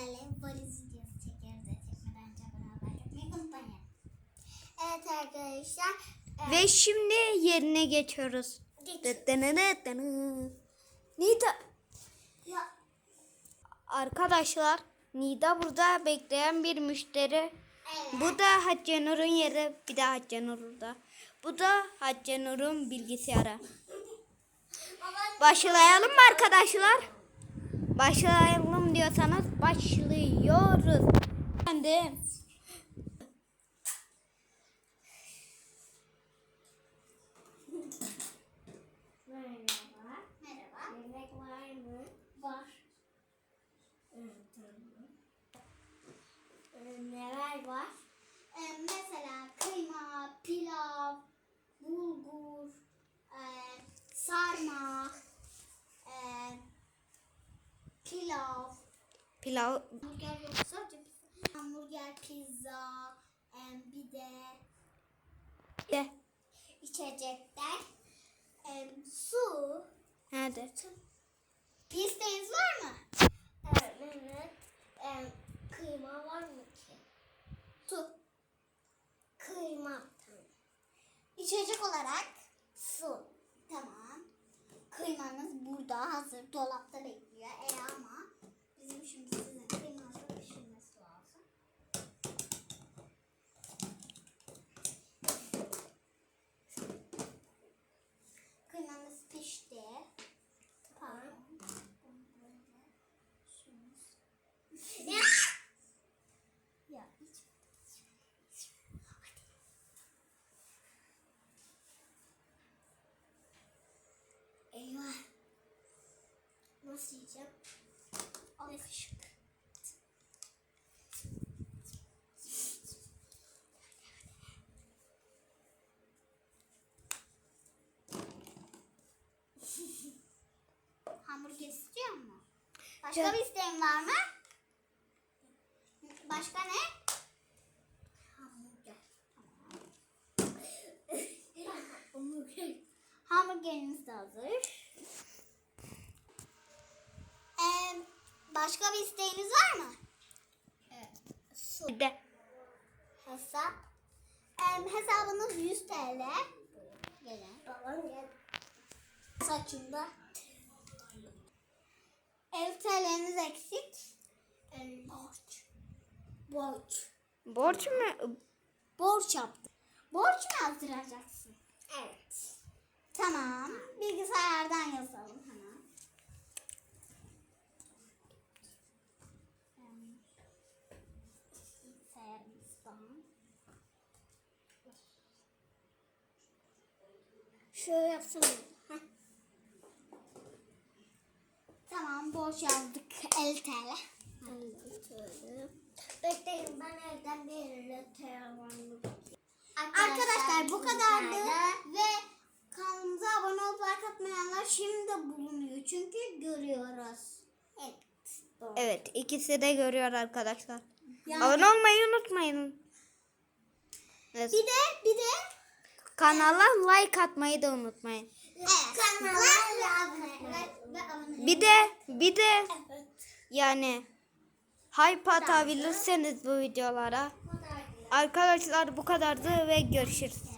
sizlerle valiz videosu çekiyoruz. Çekmeden önce unutmayın. Evet arkadaşlar. e, Ve şimdi yerine geçiyoruz. Geç. Dıdınıdıdını. Nida. Ya, Arkadaşlar Nida burada bekleyen bir müşteri. evet. Bu da Hacı Nur'un yeri. Bir de Hacı Nur burada. Bu da Hacı Nur'un bilgisayarı. Başlayalım mı arkadaşlar? Başlayalım diyorsanız başlıyoruz. Mı? Var. Ee, neler var? Ee, mesela kıyma, pilav, bulgur, e, sarma, e, pilav, Pilav. hamburger yok sadece pizza. Hamburger, pizza, bir de De. içecekler, su, Nerede? Bir isteğiniz var mı? Evet, evet. Kıyma var mı ki? Su. Kıyma. Tamam. İçecek olarak su. Tamam. Kıymanız burada hazır dolapta bekliyor. E ama şimdi pişti. Tamam. Ya. Eyvah. Nasıl yiyeceğim? Al kaşık. Hamburger istiyor mu? Başka Yok. bir isteğin var mı? Başka ne? Hamburger. Hamburger. Hamburgerimiz de hazır. Ee, başka bir isteğiniz var mı? Evet. Su. De. Hesap. Ee, hesabınız 100 TL. Gelin. Babam gel. Saçımda. 50 TL'niz eksik. Ee, borç. Borç. Borç mu? Borç yaptım. Borç mu yazdıracaksın? Evet. Tamam. Bilgisayardan yazalım hemen. Em, Bilgisayarımızdan. Şöyle yapsana. Heh. Tamam borç yazdık 50 TL. 50 TL. Bekleyin ben evden bir 50 TL var mı? Arkadaşlar bu kadardı ve kanalımıza abone olup like atmayanlar şimdi bulunuyor çünkü görüyoruz. Evet. Doğru. Evet ikisi de görüyor arkadaşlar. Yani- Abone olmayı unutmayın. Evet. Bir de bir de Kanala like atmayı da unutmayın. evet, kanala. Bir de bir de yani hype atabilirseniz bu videolara. Arkadaşlar bu kadardı ve görüşürüz.